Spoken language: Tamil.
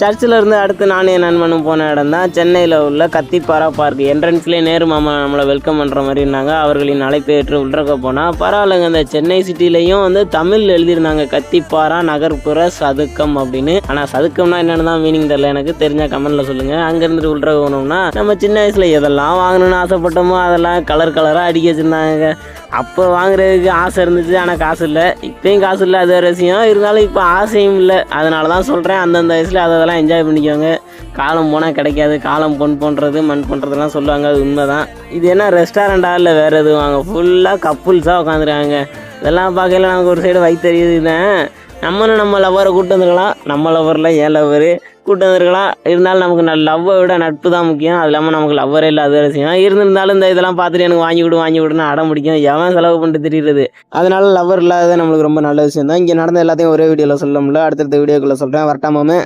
சர்ச்சில் இருந்து அடுத்து நானும் என் நண்பனும் போன இடம் தான் சென்னையில் உள்ள கத்திப்பாரா பார்க் என்ட்ரன்ஸ்லேயே நேரு மாமா நம்மளை வெல்கம் பண்ணுற மாதிரி இருந்தாங்க. அவர்களின் அழைப்பை ஏற்று உள்ளக்க போனால் பரவாயில்லைங்க இந்த சென்னை சிட்டிலையும் வந்து தமிழ் எழுதியிருந்தாங்க. கத்திப்பாரா நகர்ப்புற சதுக்கம் அப்படின்னு. ஆனால் சதுக்கம்னா என்னென்னு தான் மீனிங் தெரியல. எனக்கு தெரிஞ்ச கமெண்ட்டில் சொல்லுங்கள் அங்கேருந்து உள்ளக்க போனோம்னா நம்ம சின்ன வயசில் எதெல்லாம் வாங்கணும்னு ஆசைப்பட்டோமோ அதெல்லாம் கலர் கலராக அடிக்க வச்சுருந்தாங்க. அப்போ வாங்குறதுக்கு ஆசை இருந்துச்சு. ஆனால் காசு இல்லை. இப்போயும் காசு இல்லை. அது ஒரு விஷயம். இருந்தாலும் இப்போ ஆசையும் இல்லை. அதனால தான் சொல்கிறேன் அந்தந்த வயசில் அதை அதெல்லாம் என்ஜாய் பண்ணிக்குவாங்க. காலம் போனால் கிடைக்காது. காலம் பொன் பண்ணுறது மண் பண்ணுறதுலாம் சொல்லுவாங்க. அது உண்மை தான் இது என்ன ரெஸ்டாரண்ட்டாக இல்லை வேறு எதுவும்? வாங்க ஃபுல்லாக கப்புல்ஸாக உட்காந்துருக்காங்க இதெல்லாம் பார்க்கல நமக்கு ஒரு சைடு வைத்தறியுது தான் நம்மளும் நம்ம லவ்வரை கூப்பிட்டு வந்துருக்கலாம். நம்ம லவ்வரில் ஏன் லவ்வரு கூப்பிட்டு வந்திருக்கலாம். இருந்தாலும் நமக்கு நல்ல லவ்வை விட நட்பு தான் முக்கியம். அது இல்லாமல் நமக்கு லவ்வரே இல்லை அது விஷயம் இருந்திருந்தாலும் இந்த இதெல்லாம் பார்த்துட்டு எனக்கு வாங்கி கொடு வாங்கி கொடுன்னு அடம் பிடிக்கும். எவன் செலவு பண்ணிட்டு தெரியுறது அதனால லவ்வர் இல்லாத நம்மளுக்கு ரொம்ப நல்ல விஷயம் தான். இங்கே நடந்த எல்லாத்தையும் ஒரே வீடியோவில் சொல்ல முடியல அடுத்தடுத்த வீடியோக்குள்ளே சொல்கிறேன் வரட்டாமாமே